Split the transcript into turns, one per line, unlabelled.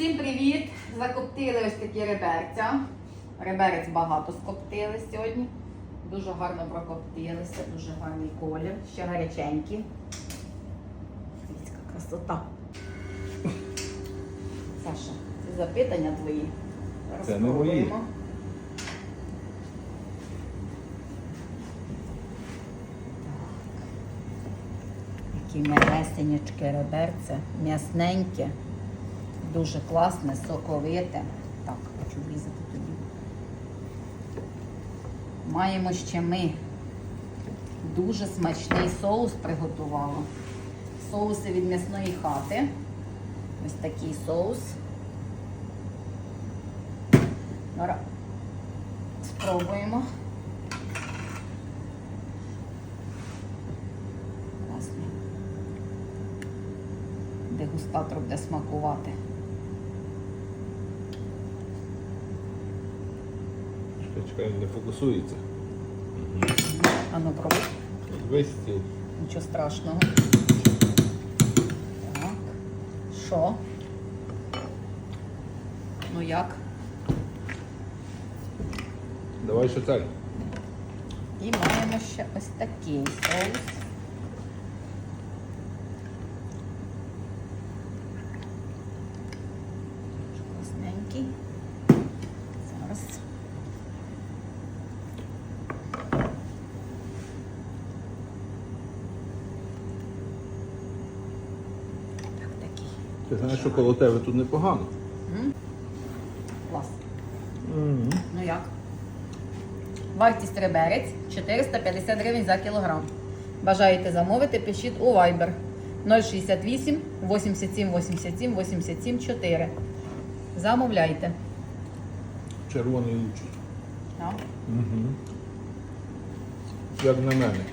Всім привіт! Закоптили ось такі реберця. Реберець багато скоптили сьогодні. Дуже гарно прокоптилися, дуже гарний колір, ще гаряченькі. Дивіться, яка красота. Саша, це запитання твої.
Це не мої.
Такі м'ясенячки реберце, м'ясненьке, дуже класне, соковите. Так, хочу врізати тобі. Маємо ще ми дуже смачний соус приготувала. Соуси від м'ясної хати. Ось такий соус. Зараз спробуємо. Дегустатор буде смакувати.
Чекай, не фокусується.
Ану, пробуй.
Весь стіл.
Нічого страшного. Так. Що? Ну як?
Давай ще цей.
І маємо ще ось такий соус. Класненький. Зараз. Так, такий.
Ти знаєш, що коло тебе тут непогано.
М? Клас. Ну як? Вартість реберець 450 гривень за кілограм. Бажаєте замовити, пишіть у Viber 068 87 87 87 4. Замовляйте.
Червоний лучик.
Так.
Угу. Як на мене.